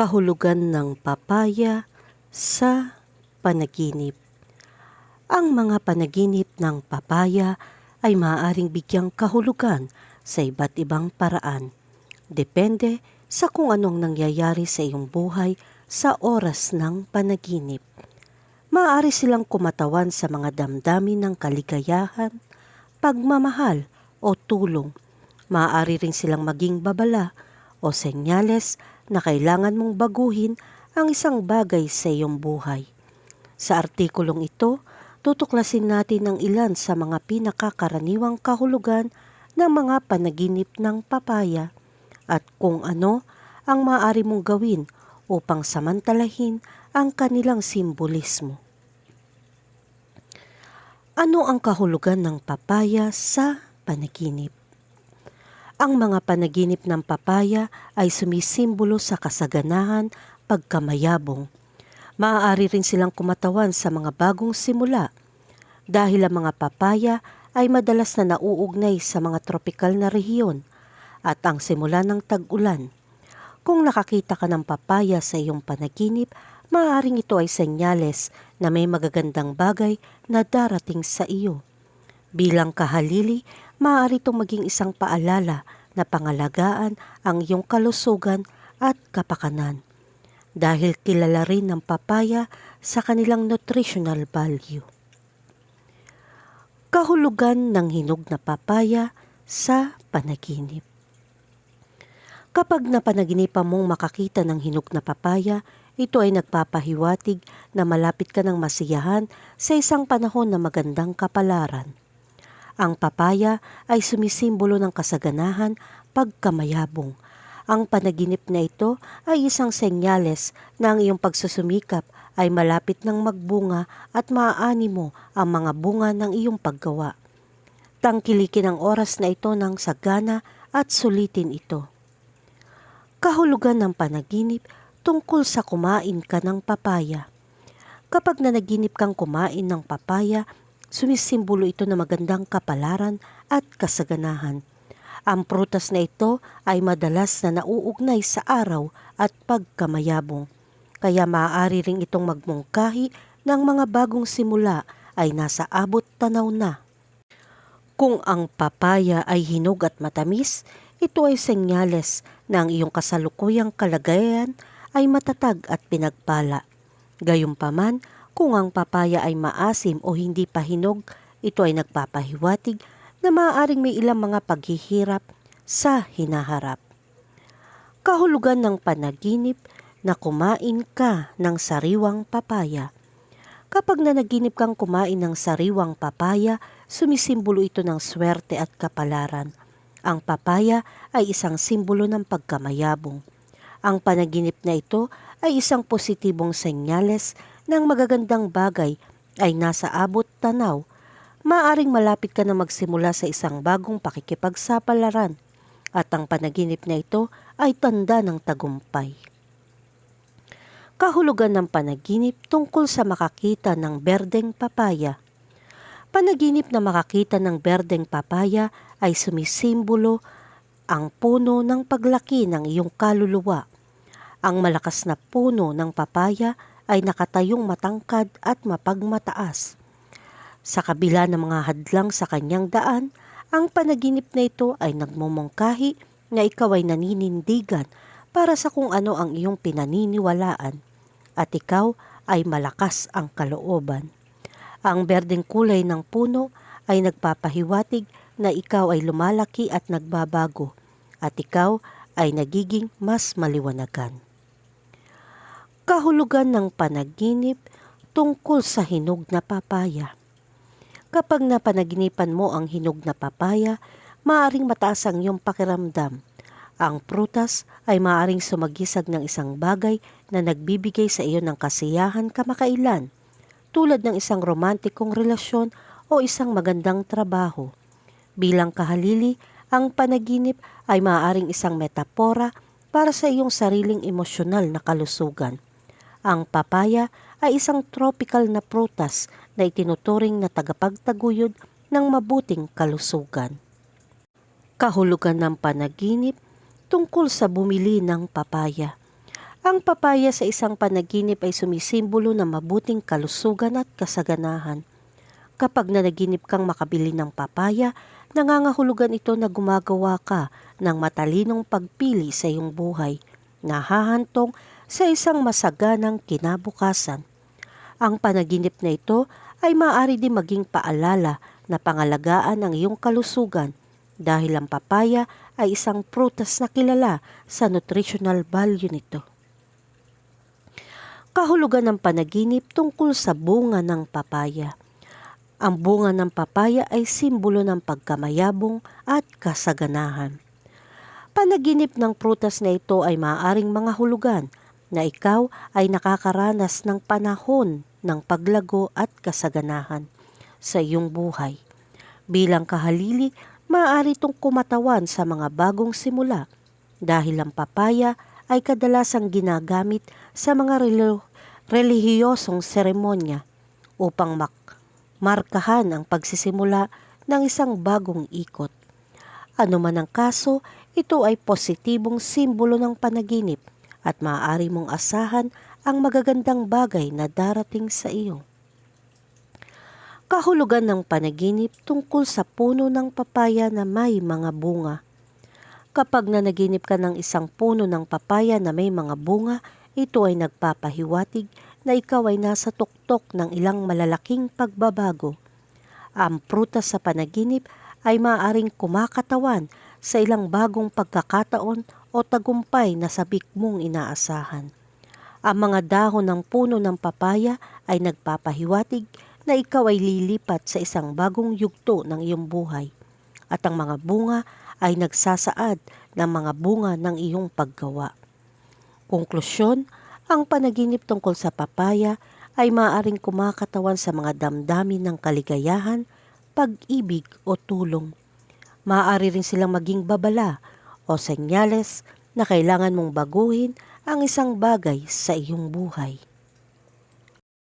Kahulugan ng papaya sa panaginip. Ang mga panaginip ng papaya ay maaaring bigyang kahulugan sa iba't ibang paraan. Depende sa kung anong nangyayari sa iyong buhay sa oras ng panaginip. Maaari silang kumatawan sa mga damdamin ng kaligayahan, pagmamahal o tulong. Maaari rin silang maging babala o senyales na kailangan mong baguhin ang isang bagay sa iyong buhay. Sa artikulong ito, tutuklasin natin ang ilan sa mga pinakakaraniwang kahulugan ng mga panaginip ng papaya at kung ano ang maaari mong gawin upang samantalahin ang kanilang simbolismo. Ano ang kahulugan ng papaya sa panaginip? Ang mga panaginip ng papaya ay sumisimbolo sa kasaganahan, pagkamayabong. Maaari rin silang kumatawan sa mga bagong simula dahil ang mga papaya ay madalas na nauugnay sa mga tropikal na rehiyon at ang simula ng tag-ulan. Kung nakakita ka ng papaya sa iyong panaginip, maaaring ito ay senyales na may magagandang bagay na darating sa iyo. Bilang kahalili, maaari itong maging isang paalala na pangalagaan ang iyong kalusugan at kapakanan. Dahil kilala rin ng papaya sa kanilang nutritional value. Kahulugan ng hinog na papaya sa panaginip. Kapag napanaginipan mong makakita ng hinog na papaya, ito ay nagpapahiwatig na malapit ka ng masiyahan sa isang panahon na magandang kapalaran. Ang papaya ay sumisimbolo ng kasaganahan, pagkamayabong. Ang panaginip na ito ay isang senyales na ang iyong pagsusumikap ay malapit ng magbunga at maaani mo ang mga bunga ng iyong paggawa. Tangkilikin ang oras na ito ng sagana at sulitin ito. Kahulugan ng panaginip tungkol sa kumain ka ng papaya. Kapag nanaginip kang kumain ng papaya, sumisimbolo ito na magandang kapalaran at kasaganahan. Ang prutas na ito ay madalas na nauugnay sa araw at pagkamayabong. Kaya maaari ring itong magmungkahi ng mga bagong simula ay nasa abot tanaw na. Kung ang papaya ay hinog at matamis, ito ay senyales na ang iyong kasalukuyang kalagayan ay matatag at pinagpala. Gayunpaman, kung ang papaya ay maasim o hindi pa hinog, ito ay nagpapahiwatig na maaaring may ilang mga paghihirap sa hinaharap. Kahulugan ng panaginip na kumain ka ng sariwang papaya. Kapag nanaginip kang kumain ng sariwang papaya, sumisimbolo ito ng swerte at kapalaran. Ang papaya ay isang simbolo ng pagkamayabong. Ang panaginip na ito ay isang positibong senyales ng magagandang bagay ay nasa abot tanaw. Maaring malapit ka na magsimula sa isang bagong pakikipagsapalaran at ang panaginip na ito ay tanda ng tagumpay. Kahulugan ng panaginip tungkol sa makakita ng berdeng papaya. Panaginip na makakita ng berdeng papaya ay sumisimbolo ang puno ng paglaki ng iyong kaluluwa. Ang malakas na puno ng papaya ay nakatayong matangkad at mapagmataas. Sa kabila ng mga hadlang sa kanyang daan, ang panaginip na ito ay nagmumungkahi na ikaw ay naninindigan para sa kung ano ang iyong pinaniniwalaan at ikaw ay malakas ang kalooban. Ang berdeng kulay ng puno ay nagpapahiwatig na ikaw ay lumalaki at nagbabago at ikaw ay nagiging mas maliwanagan. Kahulugan ng panaginip tungkol sa hinog na papaya. Kapag napanaginipan mo ang hinog na papaya, maaring mataas ang iyong pakiramdam. Ang prutas ay maaring sumagisag ng isang bagay na nagbibigay sa iyo ng kasiyahan kamakailan, tulad ng isang romantikong relasyon o isang magandang trabaho. Bilang kahalili, ang panaginip ay maaaring isang metapora para sa iyong sariling emosyonal na kalusugan. Ang papaya ay isang tropical na prutas na itinuturing na tagapagtaguyod ng mabuting kalusugan. Kahulugan ng panaginip tungkol sa bumili ng papaya. Ang papaya sa isang panaginip ay sumisimbolo ng mabuting kalusugan at kasaganahan. Kapag nanaginip kang makabili ng papaya, nangangahulugan ito na gumagawa ka ng matalinong pagpili sa iyong buhay, na hahantong sa isang masaganang kinabukasan. Ang panaginip na ito ay maaari din maging paalala na pangalagaan ang iyong kalusugan dahil ang papaya ay isang prutas na kilala sa nutritional value nito. Kahulugan ng panaginip tungkol sa bunga ng papaya. Ang bunga ng papaya ay simbolo ng pagkamayabong at kasaganahan. Panaginip ng prutas na ito ay maaaring mga hulugan na ikaw ay nakakaranas ng panahon ng paglago at kasaganahan sa iyong buhay. Bilang kahalili, maaari itong kumatawan sa mga bagong simula dahil ang papaya ay kadalasang ginagamit sa mga relihiyosong seremonya upang mak- markahan ang pagsisimula ng isang bagong ikot. Ano man ang kaso, ito ay positibong simbolo ng panaginip at maaari mong asahan ang magagandang bagay na darating sa iyo. Kahulugan ng panaginip tungkol sa puno ng papaya na may mga bunga. Kapag nanaginip ka ng isang puno ng papaya na may mga bunga, ito ay nagpapahiwatig na ikaw ay nasa tuktok ng ilang malalaking pagbabago. Ang prutas sa panaginip ay maaaring kumakatawan sa ilang bagong pagkakataon o tagumpay na sabik mong inaasahan. Ang mga dahon ng puno ng papaya ay nagpapahiwatig na ikaw ay lilipat sa isang bagong yugto ng iyong buhay at ang mga bunga ay nagsasaad ng mga bunga ng iyong paggawa. Konklusyon, ang panaginip tungkol sa papaya ay maaaring kumakatawan sa mga damdamin ng kaligayahan, pag-ibig o tulong. Maaari rin silang maging babala o senyales na kailangan mong baguhin ang isang bagay sa iyong buhay.